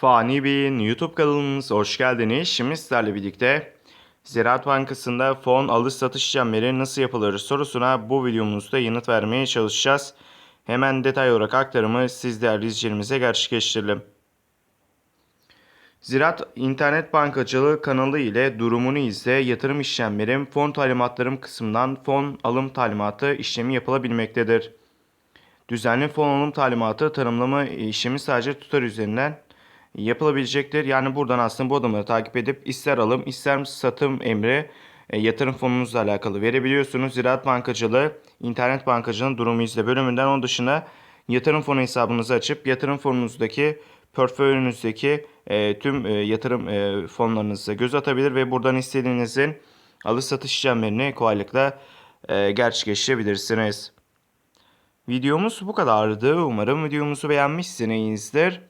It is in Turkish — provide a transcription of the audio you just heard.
Fani Bey'in YouTube kanalımıza hoş geldiniz. Şimdi sizlerle birlikte Ziraat Bankası'nda fon alış satış işlemleri nasıl yapılır sorusuna bu videomuzda yanıt vermeye çalışacağız. Hemen detay olarak aktarımı siz değerli izleyicilerimize gerçekleştirelim. Ziraat İnternet Bankacılığı kanalı ile durumunu izle yatırım işlemlerim fon talimatlarım kısmından fon alım talimatı işlemi yapılabilmektedir. Düzenli fon alım talimatı tanımlama işlemi sadece tutar üzerinden yapılabilecektir. Yani buradan aslında bu adımları takip edip ister alım ister satım emri e, yatırım fonunuzla alakalı verebiliyorsunuz. Ziraat Bankacılığı, internet bankacılığının durumu izle bölümünden onun dışında yatırım fonu hesabınızı açıp yatırım fonunuzdaki portföyünüzdeki e, tüm e, yatırım e, fonlarınıza göz atabilir ve buradan istediğinizin alış satış işlemlerini kolaylıkla e, gerçekleştirebilirsiniz. Videomuz bu kadardı. Umarım videomuzu beğenmişsinizdir.